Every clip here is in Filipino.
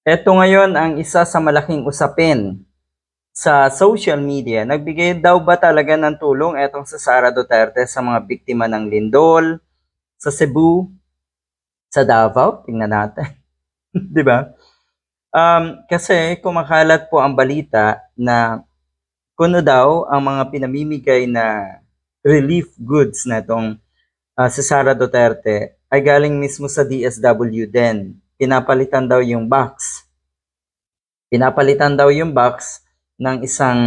Ito ngayon ang isa sa malaking usapin sa social media. Nagbigay daw ba talaga ng tulong etong sa Sara Duterte sa mga biktima ng lindol, sa Cebu, sa Davao? Tingnan natin. 'Di ba? Um, kasi kumakalat po ang balita na kuno daw ang mga pinamimigay na relief goods na itong ah, si Sara Duterte ay galing mismo sa DSW din. Pinapalitan daw yung box. Pinapalitan daw yung box ng isang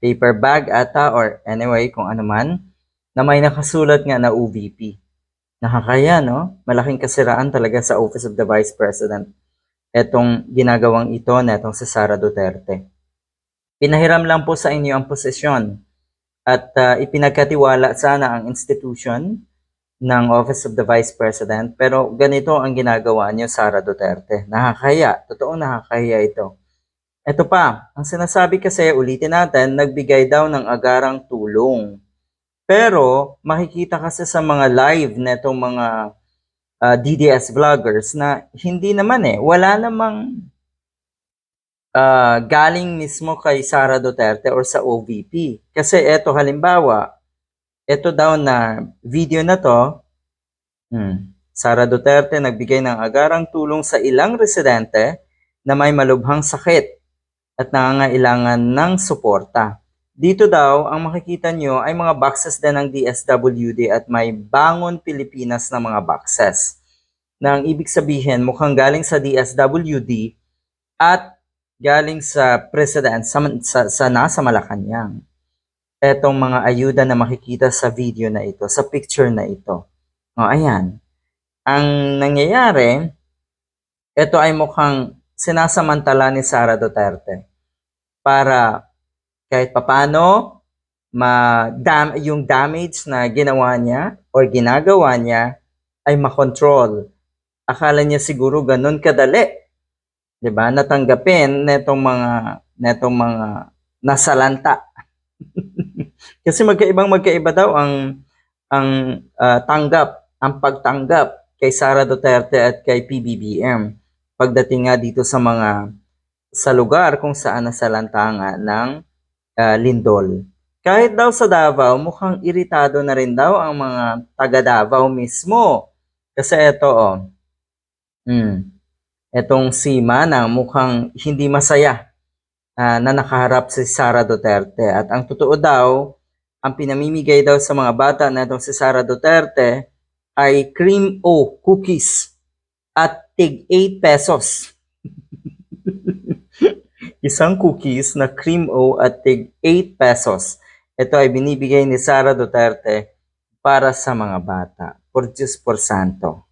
paper bag ata or anyway kung ano man na may nakasulat nga na UVP. Nakakaya no? Malaking kasiraan talaga sa Office of the Vice President etong ginagawang ito na itong si Sara Duterte. Pinahiram lang po sa inyo ang posisyon at ah, ipinagkatiwala sana ang institution ng Office of the Vice President pero ganito ang ginagawa niyo Sara Duterte. Nakakaya, totoong nakakaya ito. Ito pa, ang sinasabi kasi, ulitin natin, nagbigay daw ng agarang tulong. Pero makikita kasi sa mga live na itong mga ah, DDS vloggers na hindi naman eh, wala namang ah, galing mismo kay Sara Duterte or sa OVP. Kasi eto halimbawa, eto daw na video na to, hmm, Sara Duterte nagbigay ng agarang tulong sa ilang residente na may malubhang sakit at nangangailangan ng suporta. Dito daw, ang makikita nyo ay mga boxes din ng DSWD at may Bangon Pilipinas na mga boxes. Na ang ibig sabihin, mukhang galing sa DSWD at galing sa President sa, sa, sa nasa Malacanang. Etong mga ayuda na makikita sa video na ito, sa picture na ito. O, ayan. Ang nangyayari, ito ay mukhang sinasamantala ni Sara Duterte para kahit papano ma dam yung damage na ginawa niya or ginagawa niya ay makontrol. Akala niya siguro ganun kadali. 'Di ba? Natanggapin netong mga netong mga nasalanta. Kasi magkaibang magkaiba daw ang ang ah, tanggap, ang pagtanggap kay Sara Duterte at kay PBBM pagdating nga dito sa mga sa lugar kung saan nasalanta nga ng ah, lindol. Kahit daw sa Davao, mukhang iritado na rin daw ang mga taga Davao mismo. Kasi ito oh, hmm, etong si Manang mukhang hindi masaya ah, na nakaharap si Sara Duterte. At ang totoo daw, ang pinamimigay daw sa mga bata na itong si Sara Duterte ay cream o cookies at tig 8 pesos. Isang cookies na cream o at tig 8 pesos. Ito ay binibigay ni Sara Duterte para sa mga bata. Por Diyos por Santo.